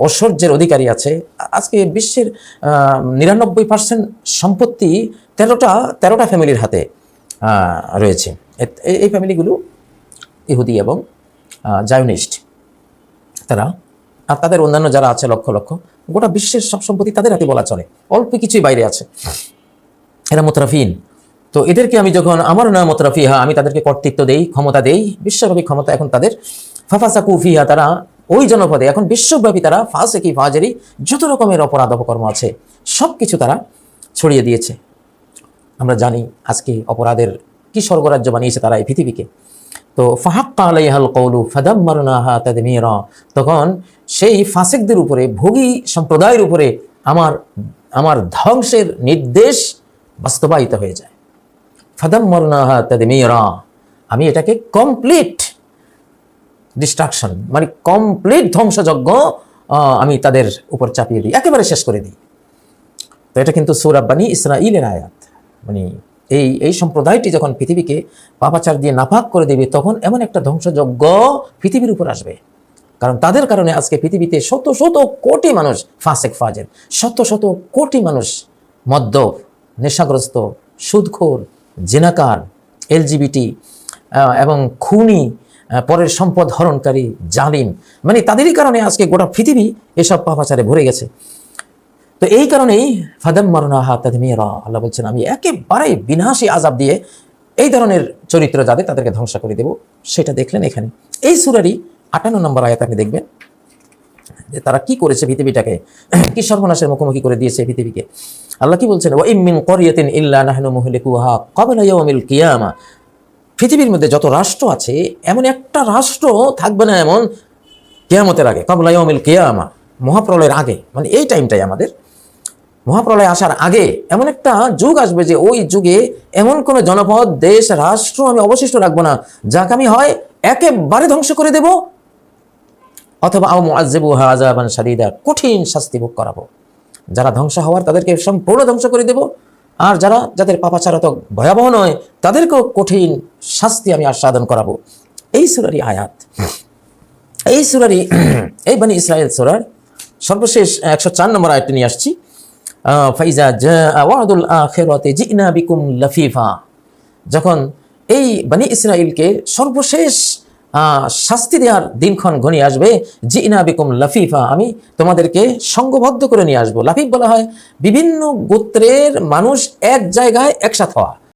ঐশ্বর্যের অধিকারী আছে। আজকে বিশ্বের নিরানব্বই পার্সেন্ট সম্পত্তি তেরোটা তেরোটা ফ্যামিলির হাতে রয়েছে। এই- ফ্যামিলিগুলো ইহুদি এবং জায়নিস্ট। তারা, আর তাদের অন্যান্য যারা আছে, লক্ষ লক্ষ, গোটা বিশ্বের সব সম্পত্তি তাদের হাতে বলা চলে। অল্প কিছুই বাইরে আছে। এরা মোতরাফিন। তো এদেরকে আমি যখন, আমার নাম মোতরাফিহা, আমি তাদেরকে কর্তৃত্ব দেই, ক্ষমতা দেই, বিশ্বব্যাপী ক্ষমতা এখন তাদের ফাফাসা কুফিহা তারা ওই জনপদে এখন বিশ্বব্যাপী তারা ফাসেকি ফাজেরি যত রকমের অপরাধ অপকর্ম আছে সব কিছু তারা ছড়িয়ে দিয়েছে। আমরা জানি আজকে অপরাধের কি স্বর্গরাজ্য বানিয়েছে তারা এই পৃথিবীকে। তো, ফাহাক্কা আলাইহাল কৌলু ফাদাম্মারনাহা তাদমিরা। তখন সেই ফাসেকদের উপরে, ভোগী সম্প্রদায়ের উপরে আমার আমার ধ্বংসের নির্দেশ বাস্তবায়িত হয়ে যায়। ফাদাম্মারনাহা তাদমিরা। আমি এটাকে কমপ্লিট ডিস্ট্রাকশন মানে কমপ্লিট ধ্বংসযজ্ঞ আমি তাদের উপর চাপিয়ে দিই। একেবারে শেষ করে দিই। তো এটা কিন্তু সৌরাব্বানি ইসরাইলের আয়াত। মানে এই এই সম্প্রদায়টি যখন পৃথিবীকে পাপাচার দিয়ে নাফাক করে দেবে, তখন এমন একটা ধ্বংসযজ্ঞ পৃথিবীর উপর আসবে। কারণ তাদের কারণে আজকে পৃথিবীতে শত শত কোটি মানুষ ফাঁসেক, ফাজের, শত শত কোটি মানুষ মদ্যপ নেশাগ্রস্ত, সুদখোর, জেনাকার, এলজিবিটি এবং খুনি পরের সম্পদ হরণকারী জালিম। মানে তাদেরই কারণে আজকে গোটা পৃথিবী এসব পাপাচারে ভরে গেছে। তো এই কারণেই ফাদাম মারুনা হাতাদমিরা আল্লাহ বলছেন, আমি একেবারে বিনাশী আজাব দিয়ে এই ধরনের চরিত্র যাদের, তাদেরকে ধ্বংস করে দেব। সেটা দেখলেন এখানে। এই সুরারই আটান্ন নম্বর আয়াত আপনি দেখবেন, যে তারা কি করেছে পৃথিবীটাকে, কি সর্বনাশের মুখোমুখি করে দিয়েছে পৃথিবীকে। আল্লাহ কি বলছেন, ওয়া ইমিন করিয়াতিন ইল্লা নাহনু মুহলিকুহা ক্বাবলা ইয়াউমিল কিয়ামা। পৃথিবীর মধ্যে যত রাষ্ট্র আছে, এমন একটা রাষ্ট্র থাকবে না এমন কেয়ামতের আগে, কাবলা ইয়াউমিল কিয়ামা, মহাপ্রলয়ের আগে। মানে এই টাইমটাই আমাদের। মহাপ্রলয় আসার আগে এমন একটা যুগ আসবে যে ওই যুগে এমন কোন জনপদ, দেশ, রাষ্ট্র আমি অবশিষ্ট রাখব না। যাকে আমি হয় একেবারে ধ্বংস করে দেব। অথবা কঠিন শাস্তি ভোগ করাবো। যারা ধ্বংস হওয়ার তাদেরকে সম্পূর্ণ ধ্বংস করে দেব। আর যারা যাদের পাপাচার অত ভয়াবহ নয়, তাদেরকেও কঠিন শাস্তি আমি আস্বাদন করাবো। এই সুরারি আয়াত। এই সুরারি এই বানি ইসরায়েল সুরার সর্বশেষ একশো চার নম্বর আয়াতটি নিয়ে আসছি। ফাইজা ওয়াদুল আখিরাতি জিনা বিকুম লাফিফা। যখন এই বানি ইসরায়েলকে সর্বশেষ শাস্তি দেওয়ার দিনক্ষণ ঘনিয়ে আসবে। জি ইনা বিকুম লাফিফা, আমি তোমাদেরকে সঙ্গবদ্ধ করে নিয়ে আসব। লাফিফ বলা হয়, বিভিন্ন গোত্রের মানুষ এক জায়গায় একসাথ হওয়া।